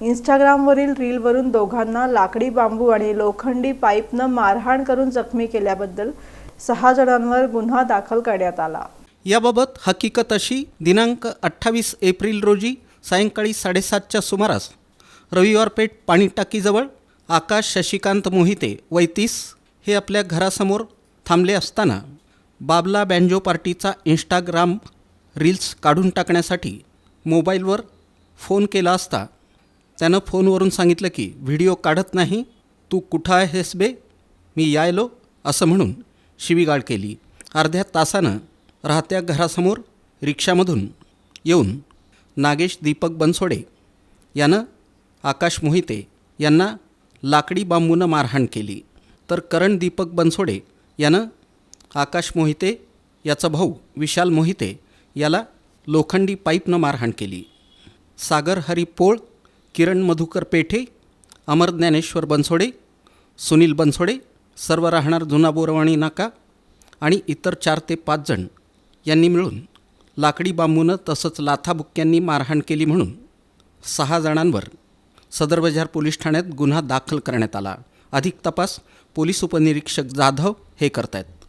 इंस्टाग्रामवरील रीलवरून दोघांना लाकडी बांबू आणि लोखंडी पाईपनं मारहाण करून जखमी केल्याबद्दल सहा जणांवर गुन्हा दाखल करण्यात आला. याबाबत हकीकत अशी दिनांक अठ्ठावीस एप्रिल रोजी सायंकाळी साडेसातच्या सुमारास रविवार पेठ पाणीटाकीजवळ आकाश शशिकांत मोहिते वैतीस हे आपल्या घरासमोर थांबले असताना बाबला बँजो पार्टीचा इंस्टाग्राम रील्स काढून टाकण्यासाठी मोबाईलवर फोन केला असता त्यानं फोनवरून सांगितलं की व्हिडिओ काढत नाही तू कुठं आहेस बे? मी यायलो असं म्हणून शिवीगाळ केली. अर्ध्या तासानं राहत्या घरासमोर रिक्षामधून येऊन नागेश दीपक बनसोडे यानं आकाश मोहिते यांना लाकडी बांबूनं मारहाण केली. तर करण दीपक बनसोडे यानं आकाश मोहिते याचा भाऊ विशाल मोहिते याला लोखंडी पाईपनं मारहाण केली. सागर हरी पोळ किरण मधुकर पेठे अमर ज्ञानेश्वर बनसोडे सुनील बनसोडे सर्व राहणार जुना बोरवाणी नाका आणि इतर चार ते पाच जण यांनी मिळून लाकडी बांबूनं तसंच लाथाबुक्क्यांनी मारहाण केली म्हणून सहा जणांवर सदरबजार पोलीस ठाण्यात गुन्हा दाखल करण्यात आला. अधिक तपास पोलीस उपनिरीक्षक जाधव हे करतायत.